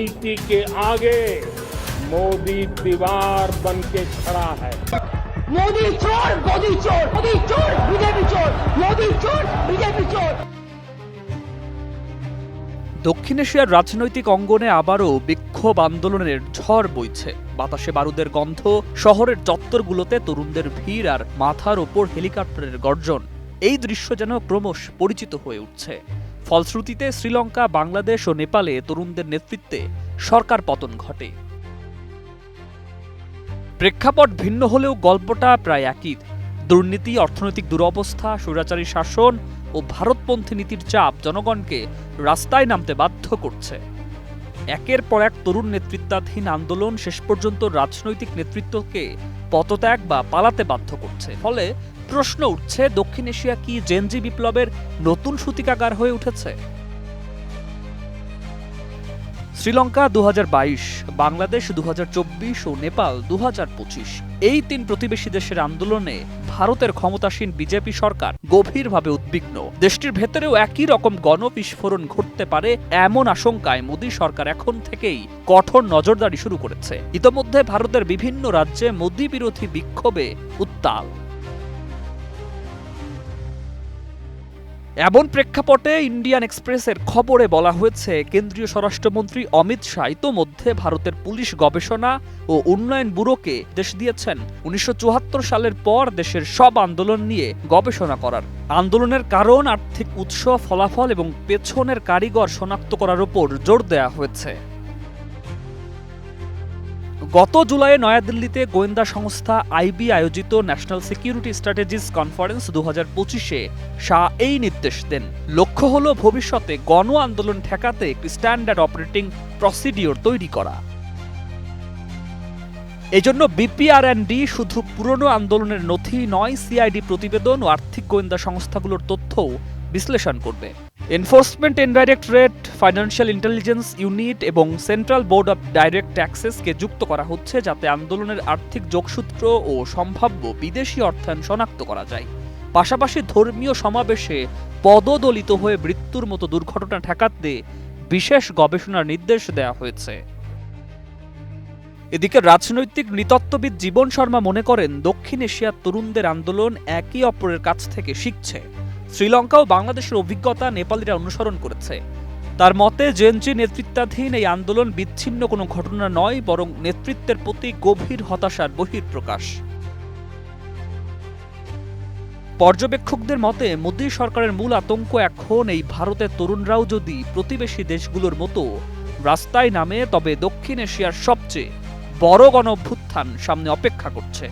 नीति के आगे मोदी दीवार बन के खड़ा है मोदी चोर मोदी चोर मोदी चोर बीजेपी चोर मोदी चोर बीजेपी चोर দক্ষিণ এশিয়ার রাজনৈতিক অঙ্গনে আবারও বিক্ষোভ আন্দোলনের ঝড় বইছে বাতাসে বারুদের গন্ধ শহরের চত্বরগুলোতে তরুণদের ভিড় আর মাথার ওপর হেলিকপ্টারের গর্জন এই দৃশ্য যেন ক্রমশ পরিচিত হয়ে উঠছে ফলশ্রুতিতে শ্রীলঙ্কা, বাংলাদেশ ও নেপালে তরুণদের নেতৃত্বে সরকার পতন ঘটে। প্রেক্ষাপট ভিন্ন হলেও গল্পটা প্রায় একই। দুর্নীতি, অর্থনৈতিক দুরবস্থা, স্বৈরাচারী শাসন ও ভারতপন্থী নীতির চাপ জনগণকে রাস্তায় নামতে বাধ্য করছে। একের পর এক তরুণ নেতৃত্বাধীন আন্দোলন শেষ পর্যন্ত রাজনৈতিক নেতৃত্বকে পদত্যাগ বা পালাতে বাধ্য করছে। ফলে প্রশ্ন উঠছে, দক্ষিণ এশিয়া কি জেনজি বিপ্লবের নতুন সূতিকাগার হয়ে উঠেছে? শ্রীলঙ্কা দু হাজার বাইশ, বাংলাদেশ দু হাজার চব্বিশ ও নেপাল দু হাজার পঁচিশ, এই তিন প্রতিবেশী দেশের আন্দোলনে ভারতের ক্ষমতাসীন বিজেপি সরকার গভীরভাবে উদ্বিগ্ন। দেশটির ভেতরেও একই রকম গণবিস্ফোরণ ঘটতে পারে এমন আশঙ্কায় মোদী সরকার এখন থেকেই কঠোর নজরদারি শুরু করেছে। ইতোমধ্যে ভারতের বিভিন্ন রাজ্যে মোদী বিরোধী বিক্ষোভে উত্তাল। এমন প্রেক্ষাপটে ইন্ডিয়ান এক্সপ্রেসের খবরে বলা হয়েছে, কেন্দ্রীয় স্বরাষ্ট্রমন্ত্রী অমিত শাহ ইতোমধ্যে ভারতের পুলিশ গবেষণা ও উন্নয়ন ব্যুরোকে দেশ দিয়েছেন। উনিশশো চুয়াত্তর সালের পর দেশের সব আন্দোলন নিয়ে গবেষণা করার। আন্দোলনের কারণ, আর্থিক উৎস, ফলাফল এবং পেছনের কারিগর শনাক্ত করার উপর জোর দেয়া হয়েছে। গত জুলাইয়ে নয়াদিল্লিতে গোয়েন্দা সংস্থা আইবি আয়োজিত ন্যাশনাল সিকিউরিটি স্ট্র্যাটেজিস কনফারেন্স দু হাজার পঁচিশে শাহ এই নির্দেশ দেন। লক্ষ্য হল ভবিষ্যতে গণ আন্দোলন ঠেকাতে একটি স্ট্যান্ডার্ড অপারেটিং প্রসিডিওর তৈরি করা। এজন্য বিপিআর ডি শুধু পুরনো আন্দোলনের নথি নয়, সিআইডি প্রতিবেদন ও আর্থিক গোয়েন্দা সংস্থাগুলোর তথ্যও বিশ্লেষণ করবে। Enforcement directorate financial intelligence unit এবং সেন্ট্রাল বোর্ড অব ডাইরেক্ট ট্যাক্সেসকে যুক্ত করা হচ্ছে যাতে আন্দোলনের আর্থিক যোগসূত্র ও সম্ভাব্য বিদেশি অর্থায়ন শনাক্ত করা যায়। পাশাপাশি ধর্মীয় সমাবেশে পদদলিত হয়ে মৃত্যুর মতো দুর্ঘটনা ঠেকাতে বিশেষ গবেষণার নির্দেশ দেওয়া হয়েছে। এদিকে রাজনৈতিক নৃতত্ত্ববিদ জীবন শর্মা মনে করেন, দক্ষিণ এশিয়ার তরুণদের আন্দোলন একে অপরের কাছ থেকে শিখছে। শ্রীলঙ্কা ও বাংলাদেশের অভিজ্ঞতা নেপালিরা অনুসরণ করেছে। তার মতে জেনজি নেতৃত্বাধীন এই আন্দোলন বিচ্ছিন্ন কোনো ঘটনা নয়, বরং নেতৃত্বের প্রতি গভীর হতাশার বহিঃপ্রকাশ। পর্যবেক্ষকদের মতে, মোদী সরকারের মূল আতঙ্ক এখন এই ভারতের তরুণরাও যদি প্রতিবেশী দেশগুলোর মতো রাস্তায় নামে, তবে দক্ষিণ এশিয়ার সবচেয়ে বড় গণ সামনে অপেক্ষা করছে।